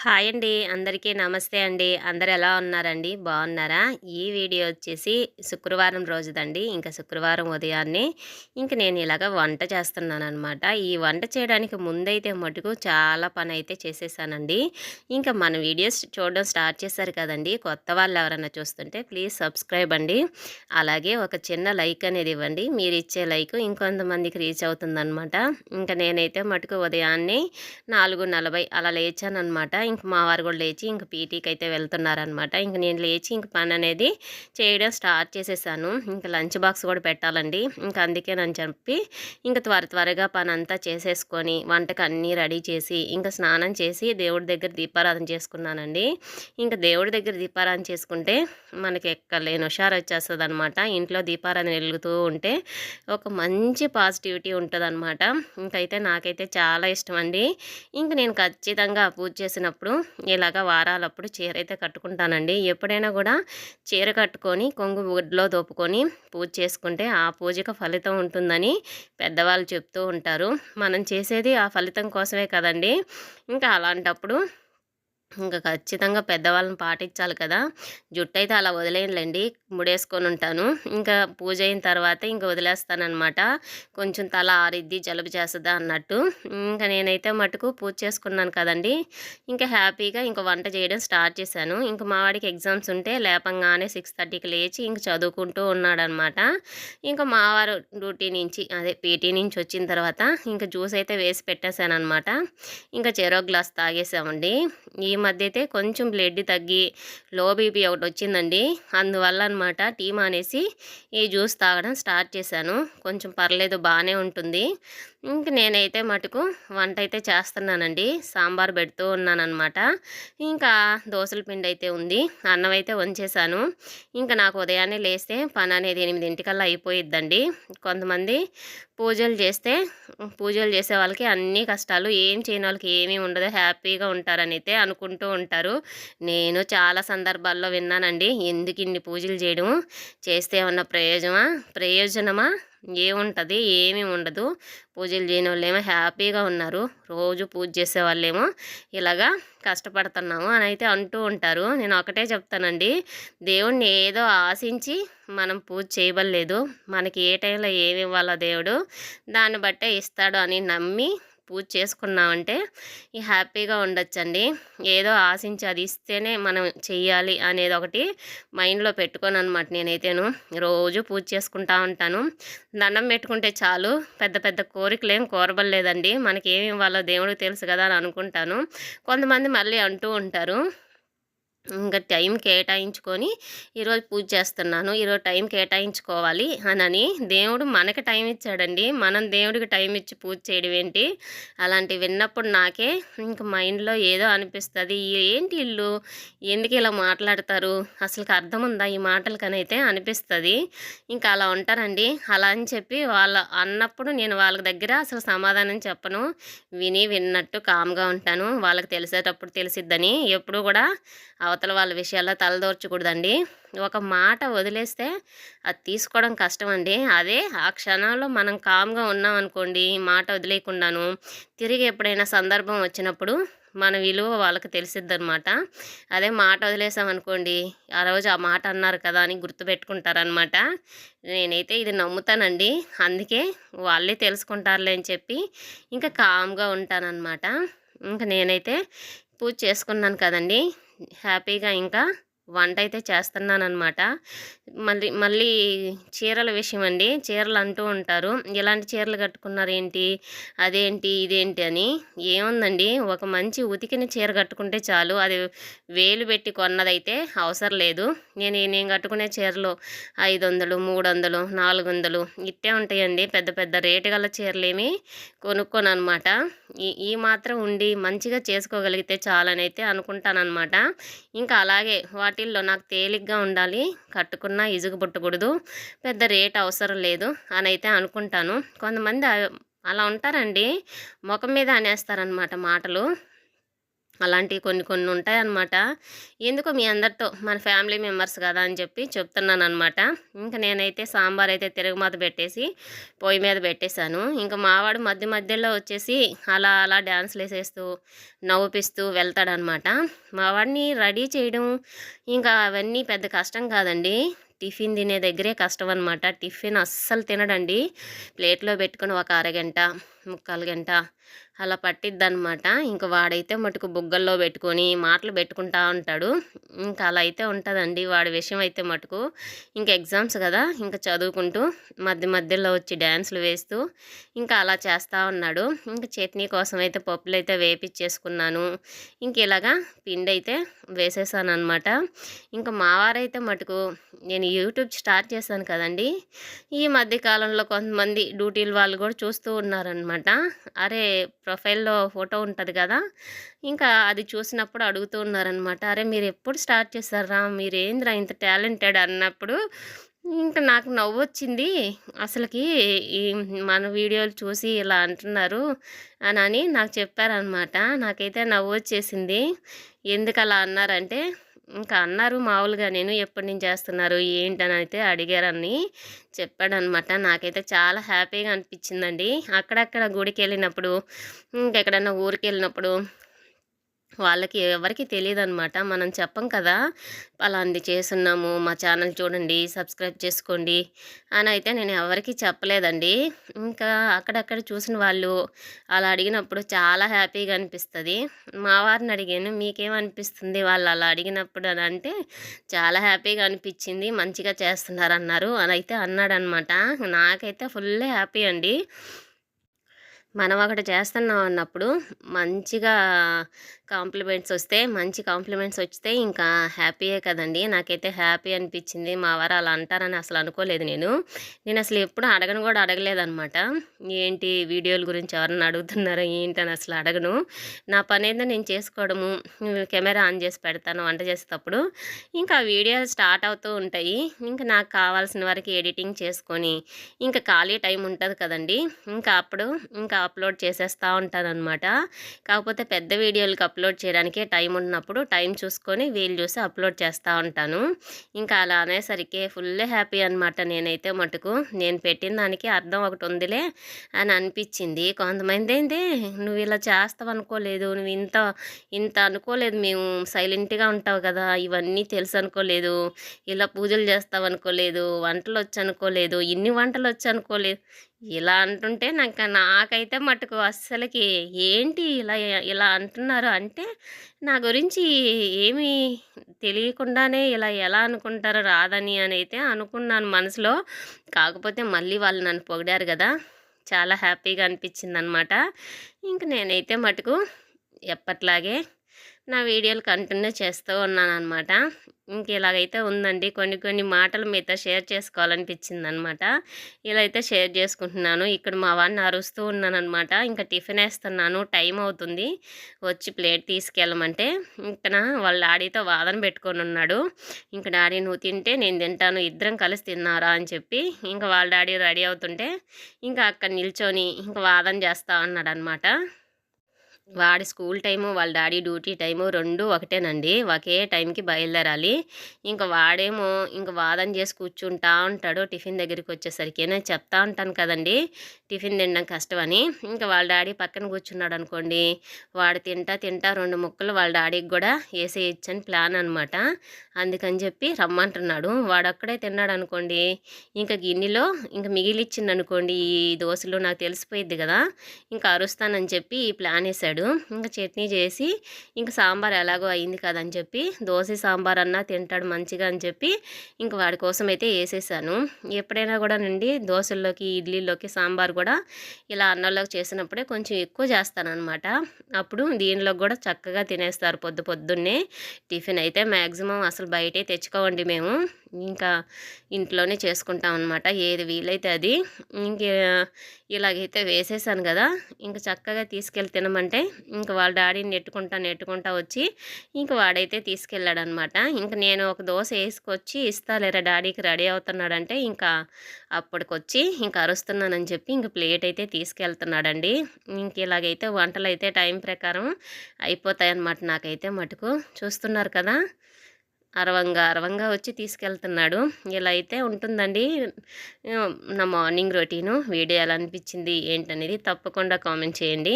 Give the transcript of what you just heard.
Hi అండి. అందరికీ నమస్తే అండి. అందరు ఎలా ఉన్నారండి? బాగున్నారా? ఈ వీడియో వచ్చేసి శుక్రవారం రోజుదండి. ఇంకా శుక్రవారం ఉదయాన్నే ఇంక నేను ఇలాగ వంట చేస్తున్నాను అనమాట ఈ వంట చేయడానికి ముందైతే మటుకు చాలా పని అయితే చేసేసానండి. ఇంకా మన వీడియోస్ చూడడం స్టార్ట్ చేశారు కదండి. కొత్త వాళ్ళు ఎవరైనా చూస్తుంటే ప్లీజ్ సబ్స్క్రైబ్ అండి. అలాగే ఒక చిన్న లైక్ అనేది ఇవ్వండి. మీరు ఇచ్చే లైక్ ఇంకొంతమందికి రీచ్ అవుతుందన్నమాట. ఇంకా నేనైతే మటుకు ఉదయాన్నే నాలుగు నలభై అలా లేచాను అనమాట ఇంక మా వారు కూడా లేచి ఇంక పీటీకి అయితే వెళ్తున్నారనమాట. ఇంక నేను లేచి ఇంక పని అనేది చేయడం స్టార్ట్ చేసేసాను. ఇంకా లంచ్ బాక్స్ కూడా పెట్టాలండి. ఇంకా అందుకేనని చెప్పి ఇంకా త్వర త్వరగా పని అంతా చేసేసుకొని వంటకు అన్నీ రెడీ చేసి ఇంకా స్నానం చేసి దేవుడి దగ్గర దీపారాధన చేసుకున్నానండి. ఇంకా దేవుడి దగ్గర దీపారాధన చేసుకుంటే మనకి ఎక్కలేని హుషారు వచ్చేస్తుంది అనమాట ఇంట్లో దీపారాధన వెలుగుతూ ఉంటే ఒక మంచి పాజిటివిటీ ఉంటుంది అనమాట ఇంకైతే నాకైతే చాలా ఇష్టం అండి ఇంక నేను ఖచ్చితంగా పూజ చేసినప్పుడు ఇలాగ వారాలప్పుడు చీర అయితే కట్టుకుంటానండి. ఎప్పుడైనా కూడా చీర కట్టుకొని కొంగు గుడ్లో దోపుకొని పూజ చేసుకుంటే ఆ పూజకు ఫలితం ఉంటుందని పెద్దవాళ్ళు చెప్తూ ఉంటారు. మనం చేసేది ఆ ఫలితం కోసమే కదండి. ఇంకా అలాంటప్పుడు ఇంకా ఖచ్చితంగా పెద్దవాళ్ళని పాటించాలి కదా. జుట్టు అయితే అలా వదిలేయండి ముడేసుకొని ఉంటాను. ఇంకా పూజ అయిన తర్వాత ఇంకా వదిలేస్తానమాట కొంచెం తల ఆరిద్ది జలుబు చేస్తుందా అన్నట్టు. ఇంకా నేనైతే మటుకు పూజ చేసుకున్నాను కదండి. ఇంకా హ్యాపీగా ఇంకా వంట చేయడం స్టార్ట్ చేశాను. ఇంకా మా వాడికి ఎగ్జామ్స్ ఉంటే లేపంగానే సిక్స్ థర్టీకి లేచి ఇంక చదువుకుంటూ ఉన్నాడనమాట ఇంకా మావారు డ్యూటీ నుంచి అదే పీటీ నుంచి వచ్చిన తర్వాత ఇంకా జ్యూస్ అయితే వేసి పెట్టేశాను అనమాట ఇంకా చెరో గ్లాస్ తాగేసామండి. ఈ మధ్య అయితే కొంచెం బ్లడ్ తగ్గి లో బీపీ ఒకటి వచ్చిందండి. అందువల్ల అనమాట టీ మానేసి ఈ జ్యూస్ తాగడం స్టార్ట్ చేశాను. కొంచెం పర్లేదు బాగానే ఉంటుంది. ఇంక నేనైతే మటుకు వంట అయితే చేస్తున్నానండి. సాంబార్ పెడుతూ ఉన్నానమాట ఇంకా దోశల పిండి అయితే ఉంది. అన్నం అయితే వంచేసాను ఇంకా నాకు ఉదయాన్నే లేస్తే పని అనేది ఎనిమిదింటికల్లా అయిపోయిద్దండి. కొంతమంది పూజలు చేస్తే పూజలు చేసే వాళ్ళకి అన్ని కష్టాలు ఏం చేయని వాళ్ళకి ఏమీ ఉండదు. హ్యాపీగా ఉంటారని అయితే అనుకుంటూ ఉంటారు. నేను చాలా సందర్భాల్లో విన్నానండి. ఎందుకు ఇన్ని పూజలు చేయడం చేస్తే ఏమన్నా ప్రయోజనమా? ప్రయోజనమా? ఏముంటుంది? ఏమీ ఉండదు. పూజలు చేయని వాళ్ళేమో హ్యాపీగా ఉన్నారు. రోజు పూజ చేసే వాళ్ళేమో ఇలాగా కష్టపడుతున్నాము అని అయితే అంటూ ఉంటారు. నేను ఒకటే చెప్తానండి. దేవుణ్ణి ఏదో ఆశించి మనం పూజ చేయబడలేదు. మనకి ఏ టైంలో ఏమి ఇవ్వాలో దేవుడు దాన్ని బట్టే ఇస్తాడు అని నమ్మి పూజ చేసుకున్నామంటే ఈ హ్యాపీగా ఉండొచ్చండి. ఏదో ఆశించి అది ఇస్తేనే మనం చెయ్యాలి అనేది ఒకటి మైండ్లో పెట్టుకొని అనమాట నేనైతేను. రోజు పూజ చేసుకుంటా ఉంటాను. దండం పెట్టుకుంటే చాలు. పెద్ద పెద్ద కోరికలు ఏం కోరబడలేదండి. మనకి ఏమి ఇవ్వాలో దేవుడికి తెలుసు కదా అని అనుకుంటాను. కొంతమంది మళ్ళీ అంటూ ఉంటారు. ఇంకా టైం కేటాయించుకొని ఈరోజు పూజ చేస్తున్నాను. ఈరోజు టైం కేటాయించుకోవాలి అని దేవుడు మనకి టైం ఇచ్చాడండి. మనం దేవుడికి టైం ఇచ్చి పూజ చేయడం ఏంటి? అలాంటివి విన్నప్పుడు నాకే ఇంక మైండ్లో ఏదో అనిపిస్తుంది. ఏంటి ఇల్లు? ఎందుకు ఇలా మాట్లాడతారు? అసలుకి అర్థం ఉందా? ఈ మాటలకనైతే అనిపిస్తుంది. ఇంకా అలా ఉంటారండి. అలా అని చెప్పి వాళ్ళ అన్నప్పుడు నేను వాళ్ళ దగ్గర అసలు సమాధానం చెప్పను. విని విన్నట్టు కామ్గా ఉంటాను. వాళ్ళకి తెలిసేటప్పుడు తెలిసిద్దని ఎప్పుడు కూడా అవతల వాళ్ళ విషయాల్లో తలదోర్చకూడదండి. ఒక మాట వదిలేస్తే అది తీసుకోవడం కష్టం అండి అదే ఆ క్షణంలో మనం కామ్గా ఉన్నాం అనుకోండి మాట వదిలేయకుండాను తిరిగి ఎప్పుడైనా సందర్భం వచ్చినప్పుడు మన విలువ వాళ్ళకి తెలిసిద్ది అనమాట అదే మాట వదిలేసామనుకోండి ఆ రోజు ఆ మాట అన్నారు కదా అని గుర్తుపెట్టుకుంటారనమాట నేనైతే ఇది నమ్ముతానండి. అందుకే వాళ్ళే తెలుసుకుంటారులే అని చెప్పి ఇంకా కామ్గా ఉంటానన్నమాట. ఇంకా నేనైతే పూజ చేసుకున్నాను కదండి హ్యాపీగా ఇంకా వంట అయితే చేస్తున్నానమాట మళ్ళీ మళ్ళీ చీరల విషయం అండి చీరలు అంటూ ఉంటారు. ఎలాంటి చీరలు కట్టుకున్నారు ఏంటి అదేంటి? ఇదేంటి? అని. ఏముందండి? ఒక మంచి ఉతికిన చీర కట్టుకుంటే చాలు. అది వేలు పెట్టి కొన్నదైతే అవసరం లేదు. నేను నేను కట్టుకునే చీరలు ఐదు వందలు మూడు వందలు నాలుగు వందలు ఇట్టే ఉంటాయండి. పెద్ద పెద్ద రేటు గల చీరలేమి కొనుక్కోను అనమాట ఈ ఈ మాత్రం ఉండి మంచిగా చేసుకోగలిగితే చాలనైతే అయితే అనుకుంటానమాట ఇంకా అలాగే వాటి వాటిల్లో నాకు తేలిగ్గా ఉండాలి. కట్టుకున్నా ఇసుగు పుట్టకూడదు. పెద్ద రేట్ అవసరం లేదు అని అయితే అనుకుంటాను. కొంతమంది అలా ఉంటారండి. ముఖం మీద అనేస్తారనమాట మాటలు. అలాంటివి కొన్ని కొన్ని ఉంటాయన్నమాట. ఎందుకో మీ అందరితో మన ఫ్యామిలీ మెంబర్స్ కదా అని చెప్పి చెప్తున్నాను అనమాట ఇంకా నేనైతే సాంబార్ అయితే తిరుగుమాత పెట్టేసి పొయ్యి మీద పెట్టేశాను. ఇంకా మావాడు మధ్య మధ్యలో వచ్చేసి అలా అలా డ్యాన్స్లు వేసేస్తూ నవ్వుపిస్తూ వెళ్తాడనమాట మావాడిని రెడీ చేయడం ఇంకా అవన్నీ పెద్ద కష్టం కాదండి. టిఫిన్ తినే దగ్గరే కష్టం అనమాట టిఫిన్ అస్సలు తినడండి. ప్లేట్లో పెట్టుకుని ఒక అరగంట ముక్కాలు గంట అలా పట్టిద్దనమాట ఇంకా వాడైతే మటుకు బుగ్గల్లో పెట్టుకొని మాటలు పెట్టుకుంటా ఉంటాడు. ఇంకా అలా అయితే ఉంటుందండి. వాడి విషయం అయితే మటుకు ఇంకా ఎగ్జామ్స్ కదా ఇంకా చదువుకుంటూ మధ్య మధ్యలో వచ్చి డ్యాన్స్లు వేస్తూ ఇంకా అలా చేస్తూ ఉన్నాడు. ఇంకా చట్నీ కోసం అయితే పప్పులు అయితే వేపించేసుకున్నాను ఇంక ఇలాగా పిండి అయితే వేసేసాను అనమాట ఇంకా మావారైతే మటుకు నేను యూట్యూబ్ స్టార్ట్ చేశాను కదండి. ఈ మధ్య కాలంలో కొంతమంది డ్యూటీలు వాళ్ళు కూడా చూస్తూ ఉన్నారనమాట అరే ప్రొఫైల్లో ఫోటో ఉంటుంది కదా! ఇంకా అది చూసినప్పుడు అడుగుతూ ఉన్నారనమాట అరే మీరు ఎప్పుడు స్టార్ట్ చేశారా? మీరు ఏంద్రా ఇంత టాలెంటెడ్ అన్నప్పుడు ఇంకా నాకు నవ్వు వచ్చింది అసలుకి ఈ మన వీడియోలు చూసి ఇలా అంటున్నారు అని అని నాకు చెప్పారనమాట నాకైతే నవ్వు వచ్చేసింది ఎందుకు అలా అన్నారంటే ఇంకా అన్నారు మామూలుగా నేను ఎప్పటి నుంచి చేస్తున్నారు? ఏంటని అయితే అడిగారని చెప్పాడనమాట. నాకైతే చాలా హ్యాపీగా అనిపించిందండి. అక్కడక్కడ గుడికి వెళ్ళినప్పుడు ఇంకెక్కడన్నా ఊరికి వెళ్ళినప్పుడు వాళ్ళకి ఎవరికి అనమాట మనం చెప్పం కదా అలాంటి చేస్తున్నాము మా ఛానల్ చూడండి సబ్స్క్రైబ్ చేసుకోండి అని అయితే నేను ఎవరికి చెప్పలేదండి. ఇంకా అక్కడక్కడ చూసిన వాళ్ళు అలా అడిగినప్పుడు చాలా హ్యాపీగా అనిపిస్తుంది. మా వారిని అడిగాను మీకేమనిపిస్తుంది వాళ్ళు అలా అడిగినప్పుడు అని అంటే చాలా హ్యాపీగా అనిపించింది మంచిగా చేస్తున్నారన్నారు అని అయితే అన్నాడనమాట. నాకైతే ఫుల్ హ్యాపీ అండి. మనం ఒకటి చేస్తున్నాం అన్నప్పుడు మంచిగా కాంప్లిమెంట్స్ వస్తే మంచి కాంప్లిమెంట్స్ వస్తే ఇంకా హ్యాపీయే కదండి. నాకైతే హ్యాపీ అనిపించింది. మా వారు అలా అంటారని అసలు అనుకోలేదు నేను. నేను అసలు ఎప్పుడు అడగను కూడా అడగలేదనమాట. ఏంటి వీడియోల గురించి ఎవరన్నా అడుగుతున్నారో? అని అసలు అడగను. నా పని ఏదో నేను చేసుకోవడము. కెమెరా ఆన్ చేసి పెడతాను వంట చేసేటప్పుడు. ఇంకా వీడియోలు స్టార్ట్ అవుతూ ఉంటాయి. ఇంకా నాకు కావాల్సిన వరకు ఎడిటింగ్ చేసుకొని ఇంకా ఖాళీ టైం ఉంటుంది కదండి. ఇంకా అప్పుడు ఇంకా అప్లోడ్ చేసేస్తూ ఉంటాను అనమాట కాకపోతే పెద్ద వీడియోలకు అప్లోడ్ చేయడానికి టైం ఉన్నప్పుడు టైం చూసుకొని వీలు చూసి అప్లోడ్ చేస్తూ ఉంటాను. ఇంకా అలా అనేసరికి ఫుల్ హ్యాపీ అనమాట నేనైతే మటుకు. నేను పెట్టిన దానికి అర్థం ఒకటి ఉందిలే అని అనిపించింది. కొంతమంది ఏంటి నువ్వు ఇలా చేస్తావు అనుకోలేదు నువ్వు ఇంత ఇంత అనుకోలేదు మేము సైలెంట్గా ఉంటావు కదా ఇవన్నీ తెలుసు అనుకోలేదు ఇలా పూజలు చేస్తావు అనుకోలేదు వంటలు వచ్చనుకోలేదు ఇన్ని వంటలు వచ్చనుకోలేదు ఇలా అంటుంటే నాకు నాకైతే మటుకు అస్సలకి ఏంటి ఇలా ఇలా అంటున్నారు అంటే నా గురించి ఏమీ తెలియకుండానే ఇలా ఎలా అనుకుంటారో రాదని అని అయితే అనుకున్నాను మనసులో. కాకపోతే మళ్ళీ వాళ్ళు నన్ను పొగిడారు కదా చాలా హ్యాపీగా అనిపించింది అనమాట ఇంక నేనైతే మటుకు ఎప్పట్లాగే నా వీడియోలు కంటిన్యూ చేస్తూ ఉన్నాను అనమాట ఇంక ఇలాగైతే ఉందండి. కొన్ని కొన్ని మాటలు మీతో షేర్ చేసుకోవాలనిపించింది అనమాట ఇలా అయితే షేర్ చేసుకుంటున్నాను. ఇక్కడ మా వాడిని అరుస్తూ ఉన్నాను అనమాట ఇంకా టిఫిన్ వేస్తున్నాను. టైం అవుతుంది. వచ్చి ప్లేట్ తీసుకెళ్ళమంటే ఇక్కడ వాళ్ళ డాడీతో వాదన పెట్టుకొని ఉన్నాడు. ఇంకా డాడీ నువ్వు తింటే నేను తింటాను. ఇద్దరం కలిసి తిన్నారా? అని చెప్పి ఇంకా వాళ్ళ డాడీ రెడీ అవుతుంటే ఇంకా అక్కడ నిల్చొని ఇంకా వాదన చేస్తా ఉన్నాడు అనమాట వాడి స్కూల్ టైము వాళ్ళ డాడీ డ్యూటీ టైము రెండు ఒకటేనండి. ఒకే టైంకి బయలుదేరాలి. ఇంకా వాడేమో ఇంకా వాదన చేసి కూర్చుంటా ఉంటాడు. టిఫిన్ దగ్గరికి వచ్చేసరికి నేను చెప్తా ఉంటాను కదండి. టిఫిన్ తినడం కష్టం అని ఇంకా వాళ్ళ డాడీ పక్కన కూర్చున్నాడు అనుకోండి. వాడు తింటా తింటా రెండు ముక్కలు వాళ్ళ డాడీకి కూడా వేసేయచ్చని ప్లాన్ అనమాట అందుకని చెప్పి రమ్మంటున్నాడు. వాడక్కడే తిన్నాడు అనుకోండి. ఇంకా గిన్నెలో ఇంకా మిగిలిచ్చింది అనుకోండి ఈ దోశలు నాకు తెలిసిపోయింది కదా. ఇంకా అరుస్తానని చెప్పి ఈ ప్లాన్ వేసాడు. తింటాడు ఇంకా చట్నీ చేసి ఇంకా సాంబార్ ఎలాగో అయింది కదని చెప్పి దోశ సాంబార్ అన్నా తింటాడు మంచిగా అని చెప్పి ఇంక వాడి కోసం అయితే వేసేసాను. ఎప్పుడైనా కూడా నుండి దోశల్లోకి ఇడ్లీలోకి సాంబార్ కూడా ఇలా అన్నంలోకి చేసినప్పుడే కొంచెం ఎక్కువ చేస్తాను అనమాట అప్పుడు దీనిలో కూడా చక్కగా తినేస్తారు పొద్దు పొద్దున్నే. టిఫిన్ అయితే మ్యాక్సిమం అసలు బయటే తెచ్చుకోవండి మేము. ఇంకా ఇంట్లోనే చేసుకుంటాం అనమాట ఏది వీలైతే అది. ఇంక ఇలాగైతే వేసేసాను కదా. ఇంక చక్కగా తీసుకెళ్ళి తినమంటే ఇంక వాళ్ళ డాడీని నెట్టుకుంటా నెట్టుకుంటా వచ్చి ఇంక వాడైతే తీసుకెళ్ళాడు అనమాట ఇంక నేను ఒక దోశ వేసుకొచ్చి ఇస్తాలేరా డాడీకి రెడీ అవుతున్నాడంటే ఇంకా అప్పటికొచ్చి ఇంకా అరుస్తున్నానని చెప్పి ఇంక ప్లేట్ అయితే తీసుకెళ్తున్నాడండి. ఇంక ఇలాగైతే వంటలు అయితే టైం ప్రకారం అయిపోతాయి అన్నమాట నాకైతే మటుకు. చూస్తున్నారు కదా. అరవంగా అరవంగా వచ్చి తీసుకెళ్తున్నాడు. ఇలా అయితే ఉంటుందండి. నా మార్నింగ్ రొటీను వీడియో ఎలా అనిపించింది ఏంటనేది తప్పకుండా కామెంట్ చేయండి.